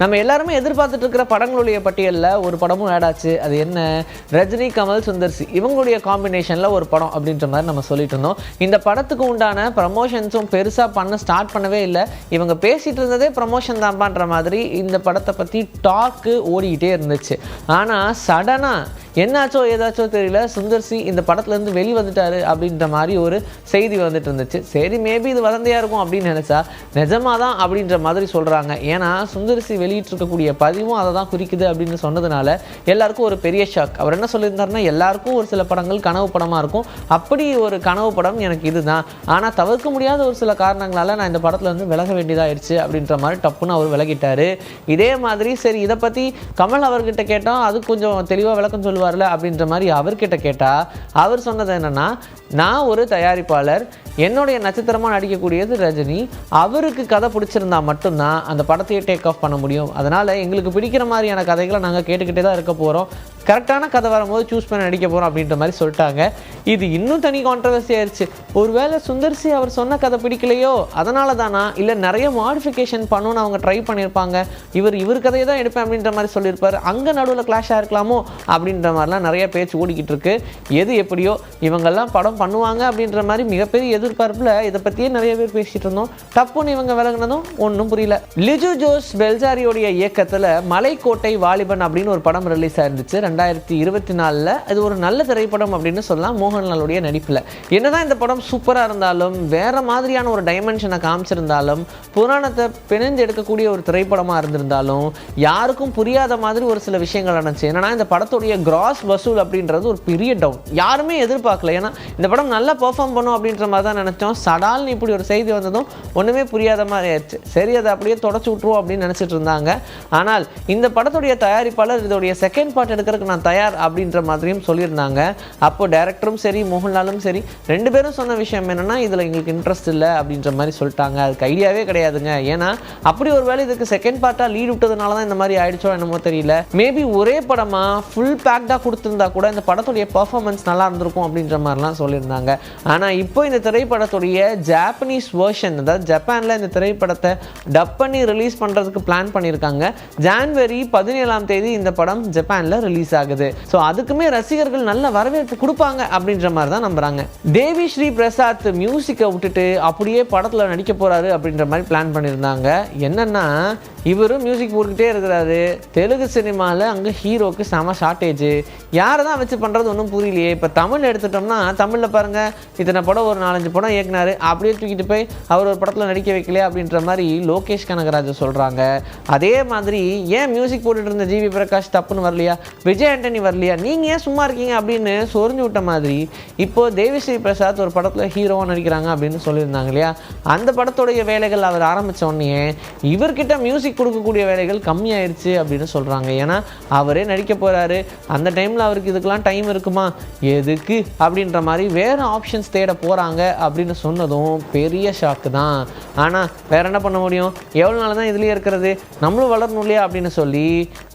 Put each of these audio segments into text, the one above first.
நம்ம எல்லாருமே எதிர்பார்த்துட்டு இருக்கிற படங்களுடைய பட்டியலில் ஒரு படமும் ஆட் ஆச்சு. அது என்ன? ரஜினி கமல் சுந்தர்சி. இவங்களுடைய காம்பினேஷனில் ஒரு படம் அப்படின்ற மாதிரி நம்ம சொல்லிட்டு இருந்தோம். இந்த படத்துக்கு உண்டான ப்ரமோஷன்ஸும் பெருசாக பண்ண ஸ்டார்ட் பண்ணவே இல்லை. இவங்க பேசிகிட்டு இருந்ததே ப்ரமோஷன் தான்பான்ற மாதிரி இந்த படத்தை பற்றி டாக்கு ஓடிக்கிட்டே இருந்துச்சு. ஆனால் சடனாக என்னாச்சோ ஏதாச்சோ தெரியல. சுந்தர் சி இந்த படத்துலேருந்து வெளி வந்துட்டாரு அப்படின்ற மாதிரி ஒரு செய்தி வந்துட்டு இருந்துச்சு. சரி மேபி இது வதந்தையாக இருக்கும் அப்படின்னு நினச்சா நிஜமாக தான் அப்படின்ற மாதிரி சொல்கிறாங்க ஏன்னா சுந்தர் சி வெளியிட்டிருக்கக்கூடிய பதிவும் அதை தான் குறிக்குது அப்படின்னு சொன்னதுனால எல்லாருக்கும் ஒரு பெரிய ஷாக் அவர் என்ன சொல்லியிருந்தாருன்னா எல்லாருக்கும் ஒரு சில படங்கள் கனவு படமாக இருக்கும். அப்படி ஒரு கனவு படம் எனக்கு இதுதான். ஆனால் தவிர்க்க முடியாத ஒரு சில காரணங்களால் நான் இந்த படத்தில் வந்து விலக வேண்டியதாகிடுச்சு அப்படின்ற மாதிரி டப்புன்னு அவர் விலகிட்டாரு இதே மாதிரி சரி இதை பற்றி கமல் அவர்கிட்ட கேட்டோம் அது கொஞ்சம் தெளிவாக விளக்கம் சொல்லுவார். வரல அப்படின்ற மாதிரி அவர்கிட்ட கேட்டால் அவர் சொன்னது என்னன்னா நான் ஒரு தயாரிப்பாளர் என்னுடைய நட்சத்திரமாக நடிக்கக்கூடியது ரஜினி. அவருக்கு கதை பிடிச்சிருந்தா மட்டும்தான் அந்த படத்தையே டேக் ஆஃப் பண்ண முடியும். அதனால் எங்களுக்கு பிடிக்கிற மாதிரியான கதைகளை நாங்கள் கேட்டுக்கிட்டே தான் இருக்க போகிறோம் கரெக்டான கதை வரும்போது சூஸ் பண்ணி நடிக்க போகிறோம் அப்படின்ற மாதிரி சொல்லிட்டாங்க. இது இன்னும் தனி கான்ட்ரவர்சி ஆயிடுச்சு ஒருவேளை சுந்தர்சி அவர் சொன்ன கதை பிடிக்கலையோ அதனால தானா? இல்லை நிறைய மாடிஃபிகேஷன் பண்ணணும்னு அவங்க ட்ரை பண்ணியிருப்பாங்க. இவர் இவர் கதையை தான் எடுப்பேன் அப்படின்ற மாதிரி சொல்லியிருப்பார். அங்கே நடுவில் கிளாஷாக இருக்கலாமோ அப்படின்ற மாதிரிலாம் நிறைய பேச்சு ஓடிக்கிட்டு இருக்கு. எது எப்படியோ இவங்கெல்லாம் படம் பண்ணுவாங்க அப்படின்ற மாதிரி மிகப்பெரிய எதிர்பார்ப்பில் இதை பற்றியே நிறைய பேர் பேசிட்டு இருந்தோம். டப்புன்னு இவங்க விலகினதும் ஒன்றும் புரியல. லிஜு ஜோஸ் பெல்ஜாரியோடைய இயக்கத்தில் மலைக்கோட்டை வாலிபன் அப்படின்னு ஒரு படம் ரிலீஸ் ஆயிருந்துச்சு. ரெண்டாயிரத்தி இருபத்தி நாலில். அது ஒரு நல்ல திரைப்படம் அப்படின்னு சொல்லலாம். மோகன்லாலுடைய நடிப்பில். என்னதான் இந்த படம் சூப்பராக இருந்தாலும் வேற மாதிரியான ஒரு டைமென்ஷனை காமிச்சிருந்தாலும் புராணத்தை பிணைந்து எடுக்கக்கூடிய ஒரு திரைப்படமாக இருந்திருந்தாலும் யாருக்கும் புரியாத மாதிரி ஒரு சில விஷயங்கள் நடந்துச்சு. என்னன்னா இந்த படத்துடைய கிராஸ் வசூல் அப்படின்றது ஒரு பெரிய டவுன் யாருமே எதிர்பார்க்கல. ஏன்னா இந்த படம் நல்லா பெர்ஃபார்ம் பண்ணும் அப்படின்ற மாதிரி தான் நினச்சோம். சடால்னு இப்படி ஒரு செய்தி வந்ததும் ஒன்றுமே புரியாத மாதிரி ஆயிடுச்சு. சரி அதை அப்படியே தொடச்சி விட்ருவோம் அப்படின்னு நினச்சிட்டு இருந்தாங்க. ஆனால் இந்த படத்துடைய தயாரிப்பாளர் இதோடைய செகண்ட் பார்ட் எடுக்கிறதுக்கு நான் தயார் அப்படின்ற மாதிரியும் சொல்லியிருந்தாங்க. அப்போ டேரக்டரும் சரி மோகன்லாலும் சரி ரெண்டு பேரும் சொன்ன விஷயம் என்னென்னா இதில் எங்களுக்கு இன்ட்ரெஸ்ட் இல்லை அப்படின்ற மாதிரி சொல்லிட்டாங்க. அதுக்கு ஐடியாவே கிடையாதுங்க. ஏன்னா அப்படி ஒரு வேலை இதுக்கு செகண்ட் பார்ட்டாக லீட் விட்டதுனால தான் இந்த மாதிரி ஆயிடுச்சோ என்னமோ தெரியல. மேபி ஒரே படமாக ஃபுல் பேக்டாக கொடுத்துருந்தா கூட இந்த படத்துடைய பர்ஃபார்மன்ஸ் நல்லா இருந்திருக்கும் அப்படின்ற மாதிரிலாம் சொல்லியிருந்தாங்க. ஆனால் இப்போ இந்த திரை திரைப்படத்துடைய ஜாப்பனீஸ் வேர்ஷன் அதாவது ஜப்பானில் இந்த திரைப்படத்தை டப் பண்ணி ரிலீஸ் பண்ணுறதுக்கு பிளான் பண்ணியிருக்காங்க. ஜான்வரி பதினேழாம் தேதி இந்த படம் ஜப்பானில் ரிலீஸ் ஆகுது. ஸோ அதுக்குமே ரசிகர்கள் நல்ல வரவேற்பு கொடுப்பாங்க அப்படின்ற மாதிரி தான் நம்புறாங்க. தேவி ஸ்ரீ பிரசாத் மியூசிக்கை விட்டுட்டு அப்படியே படத்தில் நடிக்க போறாரு அப்படின்ற மாதிரி பிளான் பண்ணியிருந்தாங்க. என்னன்னா இவரும் மியூசிக் போட்டுக்கிட்டே இருக்கிறாரு. தெலுங்கு சினிமாவில் அங்கே ஹீரோக்கு செம ஷார்ட்டேஜ் யாரை தான் வச்சு பண்ணுறது ஒன்றும் புரியலையே. இப்போ தமிழ் எடுத்துட்டோம்னா தமிழில் பாருங்கள் இத்தனை படம் ஒரு நாலஞ்சு படம் இயக்குனார். அப்படியே தூக்கிட்டு போய் அவர் ஒரு படத்தில் நடிக்க வைக்கலையே அப்படின்ற மாதிரி லோகேஷ் கனகராஜ் சொல்கிறாங்க அதே மாதிரி ஏன் மியூசிக் போட்டுட்டு இருந்த ஜிவி பிரகாஷ் தப்புன்னு வரலையா? விஜய் ஆண்டனி வரலையா? நீங்கள் ஏன் சும்மா இருக்கீங்க அப்படின்னு சொரிஞ்சு விட்ட மாதிரி இப்போ தேவிஸ்ரீ பிரசாத் ஒரு படத்தில் ஹீரோவாக நடிக்கிறாங்க அப்படின்னு சொல்லியிருந்தாங்க இல்லையா? அந்த படத்துடைய வேலைகள் அவர் ஆரம்பித்த உடனே இவர்கிட்ட மியூசிக் கொடுக்கக்கூடிய வேலைகள் கம்மியாயிருச்சு அப்படின்னு சொல்கிறாங்க ஏன்னா அவரே நடிக்க போகிறாரு அந்த டைமில் அவருக்கு இதுக்கெல்லாம் டைம் இருக்குமா? எதுக்கு? அப்படின்ற மாதிரி வேறு ஆப்ஷன்ஸ் தேட போகிறாங்க அப்படின்னு சொன்னதும் பெரிய ஷாக்கு தான். ஆனால் வேற என்ன பண்ண முடியும்? எவ்வளோ நாள் தான் இதுலேயே இருக்கிறது? நம்மளும் வளரணும் இல்லையா? அப்படின்னு சொல்லி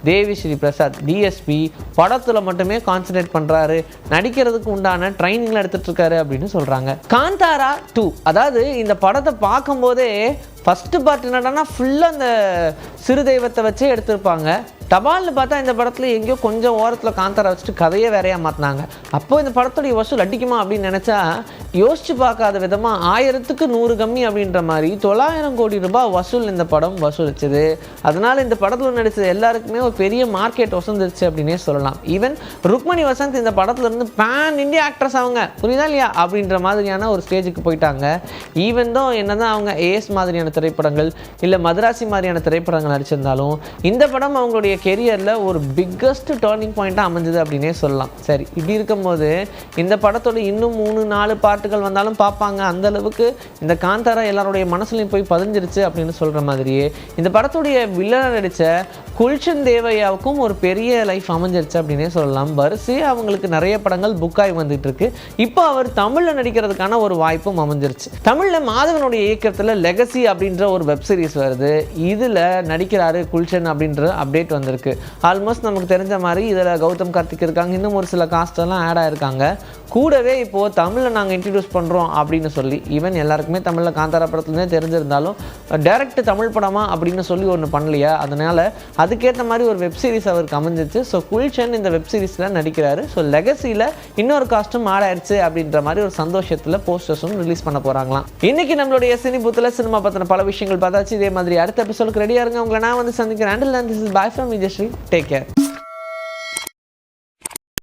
தேவி ஸ்ரீ பிரசாத் டிஎஸ்பி படத்தில் மட்டுமே கான்சன்ட்ரேட் பண்ணுறாரு நடிக்கிறதுக்கு உண்டான ட்ரைனிங்லாம் எடுத்துட்டு இருக்காரு அப்படின்னு சொல்கிறாங்க காந்தாரா டூ அதாவது இந்த படத்தை பார்க்கும்போதே ஃபஸ்ட்டு பார்ட் என்னடான்னா ஃபுல்லாக அந்த சிறு தெய்வத்தை வச்சே எடுத்திருப்பாங்க. தபால்னு பார்த்தா இந்த படத்தில் எங்கேயோ கொஞ்சம் ஓரத்தில் காந்தாரா வச்சுட்டு கதையே வேறையாக மாற்றினாங்க அப்போ இந்த படத்துடைய வசூல் அடிக்குமா அப்படின்னு நினச்சா யோசித்து பார்க்காத விதமாக ஆயிரத்துக்கு நூறு கம்மி அப்படின்ற மாதிரி தொள்ளாயிரம் கோடி ரூபாய் வசூல் இந்த படம் வசூலிச்சது. அதனால் இந்த படத்தில் நடித்தது எல்லாருக்குமே ஒரு பெரிய மார்க்கெட் வசந்துருச்சு அப்படின்னே சொல்லலாம். ஈவன் ருக்மணி வசந்த் இந்த படத்தில் இருந்து பேன் இந்தியா ஆக்ட்ரஸ் அவங்க. புரியுதா இல்லையா? அப்படின்ற மாதிரியான ஒரு ஸ்டேஜுக்கு போயிட்டாங்க. ஈவன் தான் என்னதான் அவங்க ஏஎஸ் மாதிரியான திரைப்படங்கள் இல்லை மதராசி மாதிரியான திரைப்படங்கள் நடிச்சிருந்தாலும் இந்த படம் அவங்களுடைய கெரியரில் ஒரு பிக்கஸ்ட் டேர்னிங் பாயிண்ட்டாக அமைஞ்சது அப்படின்னே சொல்லலாம். சரி இப்படி இருக்கும்போது இந்த படத்தோட இன்னும் மூணு நாலு பார்ட் பாட்டுகள் வந்தாலும் பார்ப்பாங்க. அந்த அளவுக்கு இந்த காந்தாரா எல்லாருடைய மனசுலையும் போய் பதிஞ்சிருச்சு அப்படின்னு சொல்கிற மாதிரியே. இந்த படத்துடைய வில்லனை நடித்த குல்ஷன் தேவையாவுக்கும் ஒரு பெரிய லைஃப் அமைஞ்சிருச்சு அப்படின்னே சொல்லலாம். வரிசையாக அவங்களுக்கு நிறைய படங்கள் புக் ஆகி வந்துட்டு இருக்கு இப்போ அவர் தமிழில் நடிக்கிறதுக்கான ஒரு வாய்ப்பும் அமைஞ்சிருச்சு. தமிழில் மாதவனுடைய இயக்கத்தில் லெகசி அப்படின்ற ஒரு வெப் சீரிஸ் வருது. இதில் நடிக்கிறாரு குல்ஷன் அப்படின்ற அப்டேட் வந்திருக்கு. ஆல்மோஸ்ட் நமக்கு தெரிஞ்ச மாதிரி இதில் கௌதம் கார்த்திக் இருக்காங்க. இன்னும் ஒரு சில காஸ்ட் எல்லாம் ஆட் ஆயிருக்காங்க. கூடவே இப்போது தமிழில் நாங்கள் இன்ட்ரடியூஸ் பண்ணுறோம் அப்படின்னு சொல்லி ஈவன் எல்லாருக்குமே தமிழில் காந்தாரா படத்துலேருந்தே தெரிஞ்சிருந்தாலும் டேரக்ட் தமிழ் படமா அப்படின்னு சொல்லி ஒன்று பண்ணலையா. அதனால் அதுக்கேற்ற மாதிரி ஒரு வெப் சீரிஸ் அவருக்கு அமைஞ்சிச்சு. ஸோ குல்ஷன் இந்த வெப்சீரிஸில் நடிக்கிறாரு. ஸோ லெகசியில் இன்னொரு காஸ்ட்டும் ஆடாயிடுச்சு அப்படின்ற மாதிரி ஒரு சந்தோஷத்தில் போஸ்டர்ஸும் ரிலீஸ் பண்ண போகிறாங்களாம் இன்னைக்கு நம்மளுடைய சினி புத்தில் சினிமா பற்றின பல விஷயங்கள் பார்த்தாச்சு. இதே மாதிரி அடுத்த எபிசோடுக்கு ரெடியாக இருங்க. உங்களை நான் வந்து சந்திக்கிறேன். Until this is bye from Vijayasri take care